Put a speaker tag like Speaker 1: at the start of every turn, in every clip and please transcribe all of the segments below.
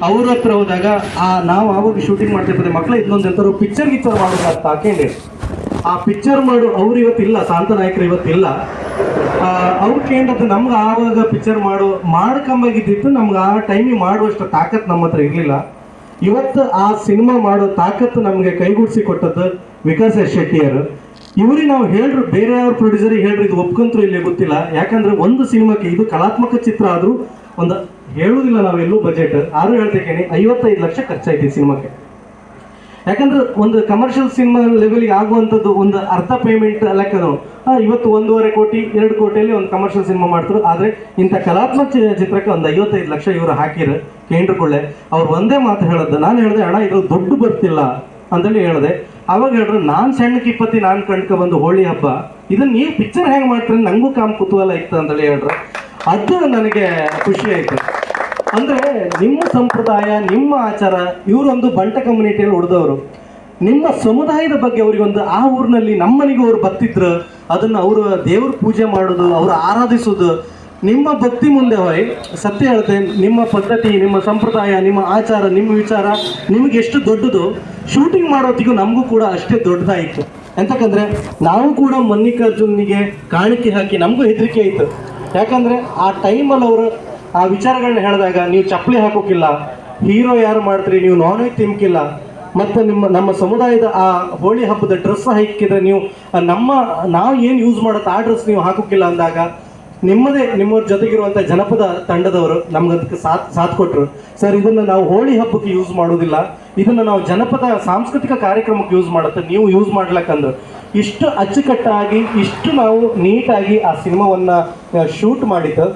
Speaker 1: ಅವ್ರ ಹತ್ರ ಹೋದಾಗ, ಆ, ನಾವು ಆವಾಗ ಶೂಟಿಂಗ್ ಮಾಡ್ತಿರ್ತಾರೆ ಮಕ್ಕಳು ಇನ್ನೊಂದು ಎಂತಾರು ಪಿಕ್ಚರ್ ಗಿಚ್ಚರ್ ಮಾಡೋದು ಅಂತ ಹಾಕೇನೆ ಆ ಪಿಕ್ಚರ್ ಮಾಡು, ಅವ್ರು ಇವತ್ತಿಲ್ಲ ಸಾಂತ ನಾಯಕರು ಇವತ್ತಿಲ್ಲ ಅವ್ರು ಕೇಳಿದ್ದು ನಮ್ಗೆ ಆವಾಗ ಪಿಕ್ಚರ್ ಮಾಡು, ಮಾಡ್ಕೊಂಬಾಗಿದ್ದಿತ್ತು, ನಮ್ಗೆ ಆ ಟೈಮಿಗೆ ಮಾಡುವಷ್ಟು ತಾಕತ್ ನಮ್ಮ ಹತ್ರ ಇರಲಿಲ್ಲ. ಇವತ್ತು ಆ ಸಿನಿಮಾ ಮಾಡೋ ತಾಕತ್ತು ನಮಗೆ ಕೈಗೂಡಿಸಿ ಕೊಟ್ಟದ್ದು ವಿಕಾಸ್ ಎಸ್ ಶೆಟ್ಟಿಯರು. ಇವ್ರಿಗೆ ನಾವು ಹೇಳ್ರು, ಬೇರೆ ಯಾವ ಪ್ರೊಡ್ಯೂಸರಿಗೆ ಹೇಳ್ರಿ, ಇದು ಒಪ್ಕೊಂತ್ರು ಇಲ್ಲಿ ಗೊತ್ತಿಲ್ಲ. ಯಾಕಂದ್ರೆ ಒಂದು ಸಿನಿಮಾಕ್ಕೆ ಇದು ಕಲಾತ್ಮಕ ಚಿತ್ರ ಆದರೂ ಒಂದು ಹೇಳುವುದಿಲ್ಲ ನಾವೆಲ್ಲೂ ಬಜೆಟ್ ಆರು ಹೇಳ್ತೇನೆ ಐವತ್ತೈದು ಲಕ್ಷ ಖರ್ಚಾಯ್ತು ಈ ಸಿನಿಮಾಕ್ಕೆ. ಯಾಕಂದ್ರೆ ಒಂದು ಕಮರ್ಷಿಯಲ್ ಸಿನಿಮಾ ಲೆವೆಲ್ಗೆ ಆಗುವಂಥದ್ದು ಒಂದು ಅರ್ಧ ಪೇಮೆಂಟ್ ಲೆಕ್ಕ ಇವತ್ತು ಒಂದೂವರೆ ಕೋಟಿ, ಎರಡು ಕೋಟಿಯಲ್ಲಿ ಒಂದು ಕಮರ್ಷಿಯಲ್ ಸಿನಿಮಾ ಮಾಡ್ತಾರೆ ಆದ್ರೆ ಇಂಥ ಕಲಾತ್ಮಕ ಚಿತ್ರಕ್ಕೆ ಒಂದು ಐವತ್ತೈದು ಲಕ್ಷ ಇವರು ಹಾಕಿರು ಕೇಂದ್ರಕೊಳ್ಳೆ ಅವ್ರು ಒಂದೇ ಮಾತು ಹೇಳದ್ದು ನಾನು ಹೇಳಿದೆ, ಅಣ್ಣ ಇದು ದುಡ್ಡು ಬರ್ತಿಲ್ಲ ಅಂತೇಳಿ ಹೇಳಿದೆ. ಅವಾಗ ಹೇಳಿದ್ರು, ನಾನು ಸಣ್ಣಕ್ಕೆ ಕಿಪ್ಪತ್ತಿ ನಾನು ಕಣ್ಕ ಬಂದು ಹೋಳಿ ಹಬ್ಬ. ಇದನ್ನ ನೀವು ಪಿಕ್ಚರ್ ಹೆಂಗೆ ಮಾಡ್ತೀರಿ? ನಂಗೂ ಕಾಮ್ ಕುತೂಹಲ ಇತ್ತು ಅಂತೇಳಿ ಹೇಳ್ರು ಅದು ನನಗೆ ಖುಷಿ ಆಯ್ತು. ಅಂದ್ರೆ ನಿಮ್ಮ ಸಂಪ್ರದಾಯ, ನಿಮ್ಮ ಆಚಾರ, ಇವರೊಂದು ಬಂಟ ಕಮ್ಯುನಿಟಿಯಲ್ಲಿ ಹೊಡೆದವರು ನಿಮ್ಮ ಸಮುದಾಯದ ಬಗ್ಗೆ ಅವರಿಗೊಂದು ಆ ಊರಿನಲ್ಲಿ ನಮ್ಮನಿಗೆ ಅವ್ರು ಬರ್ತಿದ್ರು, ಅದನ್ನ ಅವರು ದೇವ್ರ ಪೂಜೆ ಮಾಡೋದು, ಅವ್ರು ಆರಾಧಿಸೋದು. ನಿಮ್ಮ ಭಕ್ತಿ ಮುಂದೆ ಹೋಯ್, ಸತ್ಯ ಹೇಳ್ತೇನೆ ನಿಮ್ಮ ಪದ್ಧತಿ, ನಿಮ್ಮ ಸಂಪ್ರದಾಯ, ನಿಮ್ಮ ಆಚಾರ, ನಿಮ್ಮ ವಿಚಾರ ನಿಮಗೆ ಎಷ್ಟು ದೊಡ್ಡದು ಶೂಟಿಂಗ್ ಮಾಡೋತ್ತಿಗೂ ನಮಗೂ ಕೂಡ ಅಷ್ಟೇ ದೊಡ್ಡದಾಯಿತು. ಎಂತಕಂದ್ರೆ, ನಾವು ಕೂಡ ಮಲ್ಲಿಕಾರ್ಜುನಿಗೆ ಕಾಣಿಕೆ ಹಾಕಿ ನಮಗೂ ಹೆದರಿಕೆ ಆಯಿತು ಯಾಕಂದ್ರೆ, ಆ ಟೈಮಲ್ಲಿ ಅವರು ಆ ವಿಚಾರಗಳನ್ನ ಹೇಳಿದಾಗ ನೀವು ಚಪ್ಪಲಿ ಹಾಕೋಕಿಲ್ಲ, ಹೀರೋ ಯಾರು ಮಾಡ್ತೀರಿ ನೀವು ನಾನ್ ವೆಜ್ ತಿನ್ಕಿಲ್ಲ ಮತ್ತೆ ನಿಮ್ಮ, ನಮ್ಮ ಸಮುದಾಯದ ಆ ಹೋಳಿ ಹಬ್ಬದ ಡ್ರೆಸ್ ಹಾಕಿದ್ರೆ ನೀವು ನಮ್ಮ, ನಾವು ಏನು ಯೂಸ್ ಮಾಡುತ್ತೆ ಆ ಡ್ರೆಸ್ ನೀವು ಹಾಕೋಕಿಲ್ಲ ಅಂದಾಗ, ನಿಮ್ಮದೇ ನಿಮ್ಮ ಜೊತೆಗಿರುವಂಥ ಜನಪದ ತಂಡದವರು ನಮ್ಗೆ ಅದಕ್ಕೆ ಸಾಥ್ ಕೊಟ್ಟರು ಸರ್, ಇದನ್ನು ನಾವು ಹೋಳಿ ಹಬ್ಬಕ್ಕೆ ಯೂಸ್ ಮಾಡೋದಿಲ್ಲ ಇದನ್ನು ನಾವು ಜನಪದ ಸಾಂಸ್ಕೃತಿಕ ಕಾರ್ಯಕ್ರಮಕ್ಕೆ ಯೂಸ್ ಮಾಡುತ್ತೆ, ನೀವು ಯೂಸ್ ಮಾಡ್ಲಕ್ಕಂದ್ರೆ. ಇಷ್ಟು ಅಚ್ಚುಕಟ್ಟಾಗಿ, ಇಷ್ಟು ನಾವು ನೀಟಾಗಿ ಆ ಸಿನಿಮಾವನ್ನು ಶೂಟ್ ಮಾಡಿದ್ದು.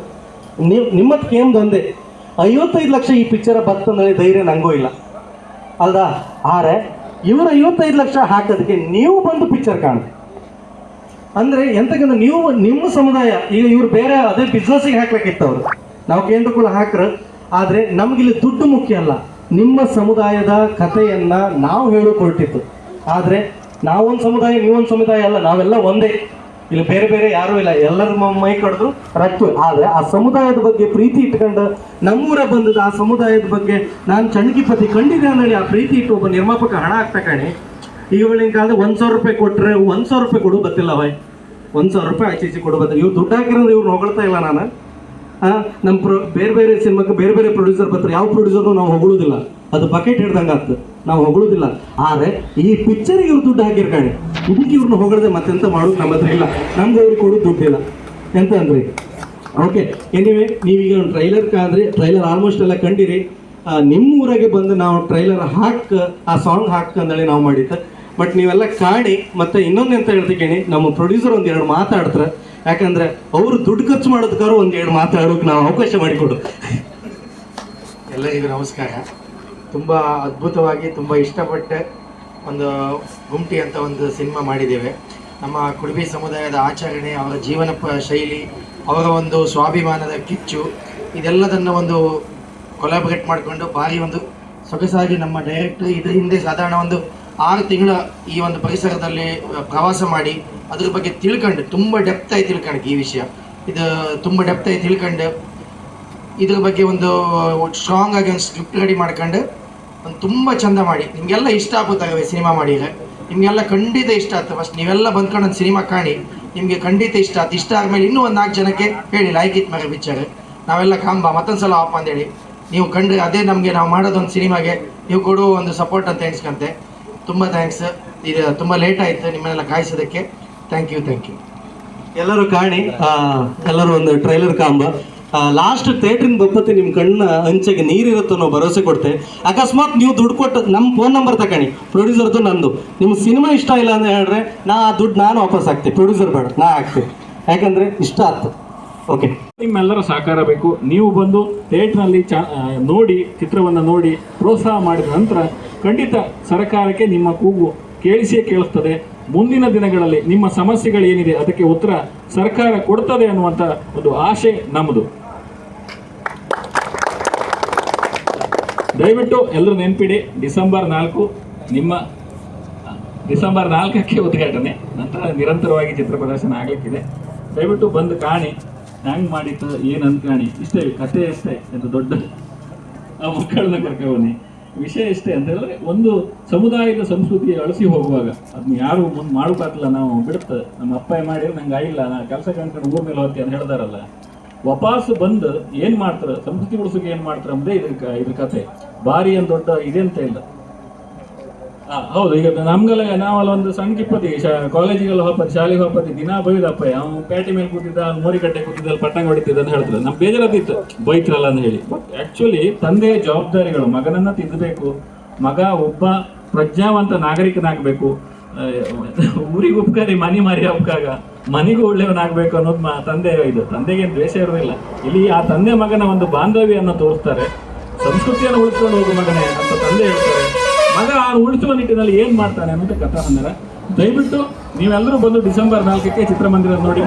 Speaker 1: ನೀವು ನಿಮ್ಮದು ಕೇಮ್ದು ಒಂದೇ ಐವತ್ತೈದು ಲಕ್ಷ ಈ ಪಿಕ್ಚರ ಬರ್ತಂದ್ರೆ ಧೈರ್ಯ ನಂಗೂ ಇಲ್ಲ. ಅಲ್ದಾ? ಆರೆ ಇವರು ಐವತ್ತೈದು ಲಕ್ಷ ಹಾಕೋದಕ್ಕೆ ನೀವು ಬಂದು ಪಿಕ್ಚರ್ ಕಾಣಿ ಅಂದ್ರೆ ಎಂತಕ್ಕಂದ್ರೆ ನೀವು ನಿಮ್ಮ ಸಮುದಾಯ, ಈಗ ಇವ್ರು ಬೇರೆ ಅದೇ ಬಿಸ್ನೆಸ್ಸಿಗೆ ಹಾಕ್ಲಿಕ್ಕಿತ್ತು ಅವರು. ನಾವು ಕೂಡ ಹಾಕ್ರ. ಆದರೆ ನಮಗಿಲ್ಲಿ ದುಡ್ಡು ಮುಖ್ಯ ಅಲ್ಲ. ನಿಮ್ಮ ಸಮುದಾಯದ ಕಥೆಯನ್ನ ನಾವು ಹೇಳಿಕೊಳ್ತಿತ್ತು ಆದರೆ ನಾವೊಂದು ಸಮುದಾಯ, ನೀವೊಂದು ಸಮುದಾಯ ಅಲ್ಲ, ನಾವೆಲ್ಲ ಒಂದೇ. ಇಲ್ಲಿ ಬೇರೆ ಬೇರೆ ಯಾರೂ ಇಲ್ಲ. ಎಲ್ಲರ ಮ- ಕಡಿದ್ರು ರಕ್ತ ಆದ್ರೆ ಆ ಸಮುದಾಯದ ಬಗ್ಗೆ ಪ್ರೀತಿ ಇಟ್ಕೊಂಡು ನಮ್ಮೂರ ಬಂದದ ಆ ಸಮುದಾಯದ ಬಗ್ಗೆ ನಾನು ಕಂಡಿದ್ದೆ ಅನ್ನೋಳಿ ಆ ಪ್ರೀತಿ ಇಟ್ಟು ಒಬ್ಬ ನಿರ್ಮಾಪಕ ಹಣ ಹಾಕ್ತಾ ಕಾಣಿ. ಈಗಳಿನ ಕಾಲದ ಒಂದು ಸಾವಿರ ರೂಪಾಯಿ ಕೊಟ್ಟರೆ ಒಂದು ಸಾವಿರ ರೂಪಾಯಿ ಕೊಡು ಗೊತ್ತಿಲ್ಲ ಬಾಯ್. ಒಂದು ಸಾವಿರ ರೂಪಾಯಿ ಆಚೆ ಈಚೆ ಕೊಡು ಬರ್ತಾರೆ ಇವ್ರು ದುಡ್ಡು ಹಾಕಿರೋದು ಇವ್ರು ಹೊಗಳ್ತಾ ಇಲ್ಲ ನಾನು. ನಮ್ಮ ಪ್ರೊ ಬೇರೆ ಬೇರೆ ಸಿನಿಮಾಕ್ಕೆ ಬೇರೆ ಬೇರೆ ಪ್ರೊಡ್ಯೂಸರ್ ಬರ್ತಾರೆ. ಯಾವ ಪ್ರೊಡ್ಯೂಸರ್ನು ನಾವು ಹೊಗಳುದಿಲ್ಲ. ಅದು ಬಕೆಟ್ ಹಿಡ್ದಂಗೆ ಆಗ್ತದೆ. ನಾವು ಹೊಗಳುದಿಲ್ಲ. ಆದರೆ ಈ ಪಿಕ್ಚರಿಗೆ ಇವ್ರು ದುಡ್ಡು ಹಾಕಿರ್ಕಾಣೆ ಇದಕ್ಕೆ ಇವ್ರನ್ನ ಹೊಗಳದೆ ಮತ್ತೆಂತ ಮಾಡೋದು ನಮ್ಮ ಹತ್ರ ಇಲ್ಲ. ನಮ್ಗೆ ಅವ್ರಿಗೆ ಕೊಡೋದು ದುಡ್ಡಿಲ್ಲ ಎಂತ ಅಂದ್ರಿ? ಓಕೆ ಎನಿವೆ ನೀವೀಗ ಒಂದು ಟ್ರೈಲರ್ ಕಾಂದ್ರೆ ಟ್ರೈಲರ್ ಆಲ್ಮೋಸ್ಟ್ ಎಲ್ಲ ಕಂಡಿರಿ. ನಿಮ್ಮ ಊರಾಗೆ ಬಂದು ನಾವು ಟ್ರೈಲರ್ ಹಾಕ್ ಆ ಸಾಂಗ್ ಹಾಕ್ ಅಂದೇಳಿ ನಾವು ಮಾಡಿದ್ದು. ಬಟ್ ನೀವೆಲ್ಲ ಕಾಣಿ ಮತ್ತೆ ಇನ್ನೊಂದು ಎಂತ ಹೇಳ್ತೀನಿ ನಮ್ಮ ಪ್ರೊಡ್ಯೂಸರ್ ಒಂದು ಎರಡು ಮಾತಾಡ್ತಾರೆ. ಯಾಕಂದ್ರೆ ಅವರು ದುಡ್ಡು ಖರ್ಚು ಮಾಡೋದಕ್ಕಾರು ಒಂದು ಎರಡು ಮಾತಾಡೋಕೆ ನಾವು ಅವಕಾಶ ಮಾಡಿಕೊಡು.
Speaker 2: ಎಲ್ಲರಿಗೂ ನಮಸ್ಕಾರ. ತುಂಬ ಅದ್ಭುತವಾಗಿ, ತುಂಬ ಇಷ್ಟಪಟ್ಟೆ ಒಂದು ಗುಮ್ಟಿ ಅಂತ ಒಂದು ಸಿನಿಮಾ ಮಾಡಿದ್ದೇವೆ. ನಮ್ಮ ಕುಡುಬಿ ಸಮುದಾಯದ ಆಚರಣೆ, ಅವರ ಜೀವನ ಪ ಶೈಲಿ, ಅವರ ಒಂದು ಸ್ವಾಭಿಮಾನದ ಕಿಚ್ಚು, ಇದೆಲ್ಲದನ್ನು ಒಂದು ಕೊಲಾಬ್ರೇಟ್ ಮಾಡಿಕೊಂಡು ಭಾರಿ ಒಂದು ಸೊಗಸಾಗಿ ನಮ್ಮ ಡೈರೆಕ್ಟರ್ ಇದ್ರ ಹಿಂದೆ ಸಾಧಾರಣ ಒಂದು ಆರು ತಿಂಗಳ ಈ ಒಂದು ಪರಿಸರದಲ್ಲಿ ಪ್ರವಾಸ ಮಾಡಿ ಅದ್ರ ಬಗ್ಗೆ ತಿಳ್ಕೊಂಡು, ತುಂಬ ಡೆಪ್ತಾಗಿ ತಿಳ್ಕೊಂಡು ಈ ವಿಷಯ. ಇದು ತುಂಬ ಡೆಪ್ತಾಗಿ ತಿಳ್ಕೊಂಡು ಇದ್ರ ಬಗ್ಗೆ ಒಂದು ಸ್ಟ್ರಾಂಗ್ ಆಗಿ ಒಂದು ಸ್ಕ್ರಿಪ್ಟ್ ರೆಡಿ ಮಾಡ್ಕೊಂಡು ಒಂದು ತುಂಬ ಚಂದ ಮಾಡಿ. ನಿಮಗೆಲ್ಲ ಇಷ್ಟ ಆಗುತ್ತಾಗವೆ ಸಿನಿಮಾ ಮಾಡಿದರೆ. ನಿಮಗೆಲ್ಲ ಖಂಡಿತ ಇಷ್ಟ ಆಗ್ತದೆ. ಫಸ್ಟ್ ನೀವೆಲ್ಲ ಬಂದ್ಕೊಂಡು ಒಂದು ಸಿನಿಮಾ ಕಾಣಿ. ನಿಮಗೆ ಖಂಡಿತ ಇಷ್ಟ ಆಯ್ತು ಇಷ್ಟ ಆದಮೇಲೆ ಇನ್ನೂ ಒಂದು ನಾಲ್ಕು ಜನಕ್ಕೆ ಹೇಳಿ ಲೈಕ್ ಇತ್ತು ಮರೆ ಪಿಕ್ಚರ್ ನಾವೆಲ್ಲ ಕಾಂಬ, ಮತ್ತೊಂದು ಸಲ ಆಫ್ ಅಂತೇಳಿ ನೀವು ಕಂಡು ಅದೇ ನಮಗೆ ನಾವು ಮಾಡೋದೊಂದು ಸಿನಿಮಾಗೆ, ನೀವು ಕೊಡುವ ಒಂದು ಸಪೋರ್ಟ್ ಅಂತ ಎಣಿಸ್ಕೊಂತೆ. ತುಂಬ ಥ್ಯಾಂಕ್ಸ್ ಇದು ತುಂಬ ಲೇಟ್ ಆಯಿತು ನಿಮ್ಮನ್ನೆಲ್ಲ ಕಾಯಿಸೋದಕ್ಕೆ. ಥ್ಯಾಂಕ್ ಯು ಥ್ಯಾಂಕ್ ಯು
Speaker 1: ಎಲ್ಲರೂ ಕಾಣಿ ಎಲ್ಲರೂ ಒಂದು ಟ್ರೈಲರ್ ಕಾಂಬ. ಲಾಸ್ಟ್ ಥಿಯೇಟ್ರಿನ ಬಪ್ಪತ್ತೆ ನಿಮ್ಮ ಕಣ್ಣ ಅಂಚೆಗೆ ನೀರಿರುತ್ತೆ ಅನ್ನೋ ಭರವಸೆ ಕೊಡ್ತೆ ಅಕಸ್ಮಾತ್ ನೀವು ದುಡ್ಡು ಕೊಟ್ಟು ನಮ್ಮ ಫೋನ್ ನಂಬರ್ ತಗೊಳ್ಳಿ ಪ್ರೊಡ್ಯೂಸರ್ದು ನಂದು. ನಿಮ್ಮ ಸಿನಿಮಾ ಇಷ್ಟ ಇಲ್ಲ ಅಂತ ಹೇಳಿದ್ರೆ ನಾ ಆ ದುಡ್ಡು ನಾನು ವಾಪಸ್ ಹಾಕ್ತೆ ಪ್ರೊಡ್ಯೂಸರ್ ಬೇಡ, ನಾ ಹಾಕ್ತೆ ಯಾಕಂದ್ರೆ ಇಷ್ಟ ಆಯ್ತು ಓಕೆ
Speaker 3: ನಿಮ್ಮೆಲ್ಲರ ಸಹಕಾರ ಬೇಕು. ನೀವು ಬಂದು ಥಿಯೇಟ್ರಲ್ಲಿ ಚ ನೋಡಿ, ಚಿತ್ರವನ್ನು ನೋಡಿ, ಪ್ರೋತ್ಸಾಹ ಮಾಡಿದ ನಂತರ ಖಂಡಿತ ಸರ್ಕಾರಕ್ಕೆ ನಿಮ್ಮ ಕೂಗು ಕೇಳಿಸಿಯೇ ಕೇಳಿಸ್ತದೆ ಮುಂದಿನ ದಿನಗಳಲ್ಲಿ ನಿಮ್ಮ ಸಮಸ್ಯೆಗಳೇನಿದೆ, ಅದಕ್ಕೆ ಉತ್ತರ ಸರ್ಕಾರ ಕೊಡ್ತದೆ ಅನ್ನುವಂಥ ಒಂದು ಆಶೆ ನಮ್ಮದು ದಯವಿಟ್ಟು ಎಲ್ಲರೂ ನೆನಪಿಡಿ, ಡಿಸೆಂಬರ್ ನಾಲ್ಕು ನಿಮ್ಮ ಡಿಸೆಂಬರ್ ನಾಲ್ಕಕ್ಕೆ ಉದ್ಘಾಟನೆ, ನಂತರ ನಿರಂತರವಾಗಿ ಚಿತ್ರ ಪ್ರದರ್ಶನ ಆಗಲಿಕ್ಕಿದೆ. ದಯವಿಟ್ಟು ಬಂದು ಕಾಣಿ, ಹ್ಯಾಂಗ್ ಮಾಡಿತ್ತು ಏನು ಕಾಣಿ. ಇಷ್ಟೇ ಕಥೆ ಅಷ್ಟೇ ಅಂತ ದೊಡ್ಡ ಆ ಮಕ್ಕಳನ್ನ ಕರ್ಕೊಬನ್ನಿ ವಿಷಯ ಇಷ್ಟೇ ಅಂತ ಹೇಳಿದ್ರೆ, ಒಂದು ಸಮುದಾಯದ ಸಂಸ್ಕೃತಿ ಅಳಿಸಿ ಹೋಗುವಾಗ ಅದನ್ನ ಯಾರು ಮುಂದೆ ಮಾಡೋಕ್ಕಾಗಲ್ಲ ನಾವು ಬಿಡುತ್ತೆ. ನಮ್ಮ ಅಪ್ಪ ಮಾಡಿದ್ರೆ ನಂಗೆ ಆಗಿಲ್ಲ, ನಾ ಕೆಲಸ ಕಂಡ್ಕೊಂಡು ಊರ್ ಮೇಲೆ ಹೋಗ್ತೀನಿ ಅಂತ ಹೇಳ್ದಾರಲ್ಲ ವಾಪಸ್ ಬಂದು ಏನ್ ಮಾಡ್ತಾರೆ? ಸಂಸ್ಕೃತಿ ಉಳಿಸೋಕೆ ಏನ್ ಮಾಡ್ತಾರೆ ಅಂಬುದೇ ಇದ್ರ ಇದ್ರ ಕತೆ ಭಾರಿ ಏನ್ ದೊಡ್ಡ ಇದೆಂತ ಇಲ್ಲ. ಹೌದು, ಈಗ ನಮ್ಗೆಲ್ಲ ನಾವಲ್ಲ ಒಂದು ಸಣ್ಣ ಕಿಪ್ಪತಿ ಕಾಲೇಜಿಗೆಲ್ಲ ಹೋಗ್ಪತಿ ಶಾಲೆಗೆ ಹೋಗ್ಪತಿ ದಿನ ಬೈದಪ್ಪ, ಅವ್ನು ಪ್ಯಾಟಿ ಮೇಲೆ ಕೂತಿದ್ದ ಮೋರಿ ಕಟ್ಟೆ ಕೂತಿದ್ದ, ಅಲ್ಲಿ ಪಟ್ಟಂಗ ಹೊಡಿತಿದ್ದ ಅಂತ ಹೇಳ್ತಾರೆ. ನಮ್ ಬೇಜಾರದಿತ್ತು ಬೈತ್ರಲ್ಲ ಅಂತ ಹೇಳಿ. ಬಟ್ ಆಕ್ಚುಲಿ ತಂದೆಯ ಜವಾಬ್ದಾರಿಗಳು, ಮಗನನ್ನು ತಿದ್ದಬೇಕು ಮಗ ಒಬ್ಬ ಪ್ರಜ್ಞಾವಂತ ನಾಗರಿಕನಾಗಬೇಕು ಊರಿಗೆ ಉಪಕಾರಿ ಮನೆ ಮಾರಿ ಉಪ್ಕಾಗ ಮನೆಗೂ ಒಳ್ಳೆಯವನಾಗಬೇಕು ಅನ್ನೋದು ಮಾ ತಂದೆ ಇದು. ತಂದೆಗೆ ದ್ವೇಷ ಇರೋದಿಲ್ಲ ಇಲ್ಲಿ ಆ ತಂದೆ ಮಗನ ಒಂದು ಬಾಂಧವ್ಯವನ್ನು ತೋರಿಸ್ತಾರೆ. ಸಂಸ್ಕೃತಿಯನ್ನು ಉಳಿಸ್ಕೊಂಡು ಹೋಗು ಮಗನೇ ಅಂತ ತಂದೆ ಹೇಳ್ತಾರೆ. ಮಗ ಆ ಉಳಿಸುವ ನಿಟ್ಟಿನಲ್ಲಿ ಏನು ಮಾಡ್ತಾನೆ ಅನ್ನೋದು ಕಥಾ ಅಂದರೆ ದಯವಿಟ್ಟು ನೀವೆಲ್ಲರೂ ಬಂದು ಡಿಸೆಂಬರ್ ನಾಲ್ಕಕ್ಕೆ ಚಿತ್ರಮಂದಿರ ನೋಡಿ.